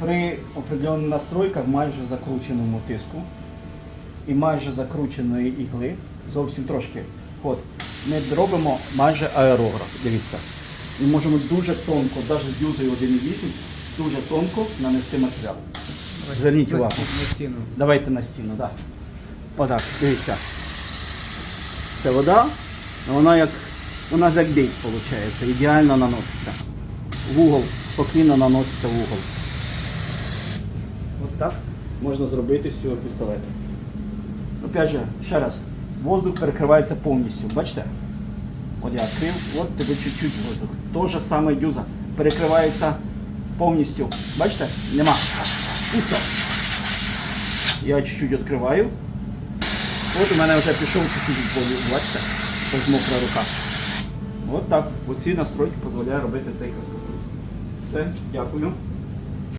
При определених настройках майже закрученому тиску і майже закрученої ігли, зовсім трошки. От, ми робимо майже аерограф. Дивіться. Ми можемо дуже тонко, навіть з юзою 1,8, дуже тонко нанести матеріал. Зверніть увагу. На стіну. Давайте на стіну, так. Отак, дивіться. Це вода, вона як вона як бейт, виходить, ідеально наноситься. В угол, спокійно наноситься в угол. Так можна зробити з цього пістолета. Опять же, ще раз, воздух перекривається повністю. Бачите? От я відкрив, от тебе чуть-чуть воздух. То же саме дюза. Перекривається повністю. Бачите? Нема. Все. Я чуть-чуть відкриваю. От у мене вже пішов чуть-чуть болю, бачите? Ось мокра рука. От так. Оці настройки дозволяє робити цей каскадер. Все, дякую.